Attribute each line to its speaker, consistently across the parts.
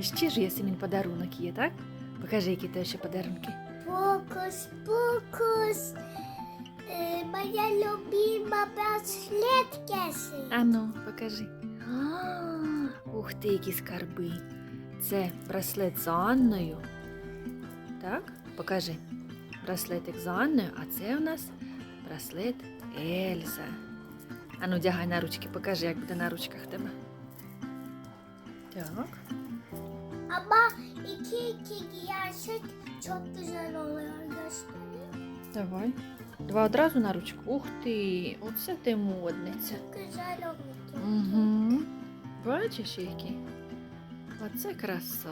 Speaker 1: І ще ж Ясемін подарунок є, так? Покажи, які тебе ще подарунки.
Speaker 2: Фокус, фокус. Е, моя любима браслет Кесі.
Speaker 1: А ну, покажи. А, Ух ти, які скарби. Це браслет з Анною. Так, покажи. Браслетик з Анною, а це у нас браслет Ельза. А ну, дягай на ручки, покажи, як буде на ручках тебе. Так.
Speaker 2: Ama iki iki giyersek çok güzel oluyor göstereyim.
Speaker 1: Давай. Два одразу на ручку. Ух ти, оце ти модниця.
Speaker 2: Çok güzel oluyor.
Speaker 1: Угу. Бачиш, які? Оце краса.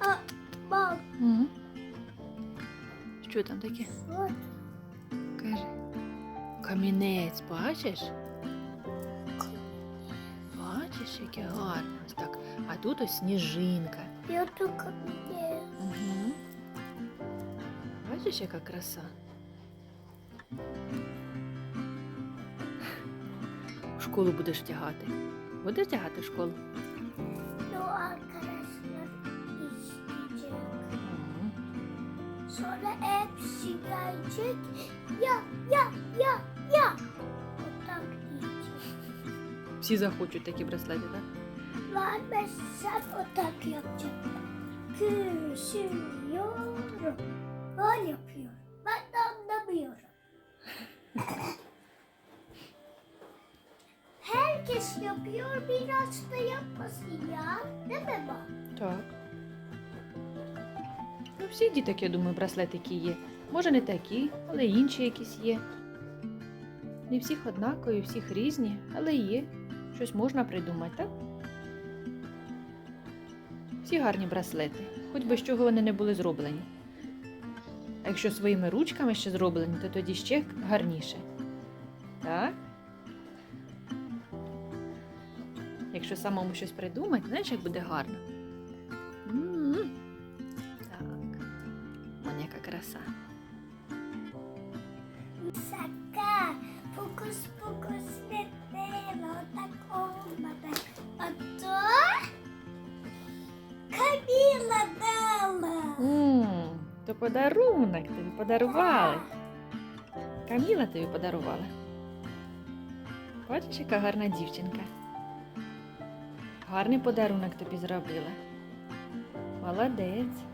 Speaker 2: Aa, bak.
Speaker 1: Угу. Що там таке?
Speaker 2: Şu
Speaker 1: Кажи. Камінець, бачиш? Бачиш, яке гарне. Ось так. А тут ось сніжинка.
Speaker 2: YouTube kanalı.
Speaker 1: Угу. Бачиш, яка краса? В школу будеш тягати. Будеш тягати в школу?
Speaker 2: Bu arkadaşlar isteyecek.
Speaker 1: Угу.
Speaker 2: Sonra hepsi gelecek. Ya ya ya ya.
Speaker 1: Всі захочуть такі браслети, так?
Speaker 2: Vermezsen o tak yapacak. Küsüyorum. Böyle yapıyor. Ben de anlamıyorum. Herkes yapıyor. Biraz da yapmasın ya. Değil mi bu?
Speaker 1: Так. Ну, всі діток, я думаю, браслетики є. Може, не такі, але інші якісь є. Не всіх однакові, всіх різні, але є. Щось можна придумати, так? Всі гарні браслети, хоч би з чого вони не були зроблені. А якщо своїми ручками ще зроблені, то тоді ще гарніше. Так? Якщо самому щось придумати, знаєш, як буде гарно. М. Так. Вон яка краса.
Speaker 2: Şaka. Fokus
Speaker 1: подарунок тобі подарували. Каміла тобі подарувала. Бачиш, яка гарна дівчинка. Гарний подарунок тобі зробила. Молодець.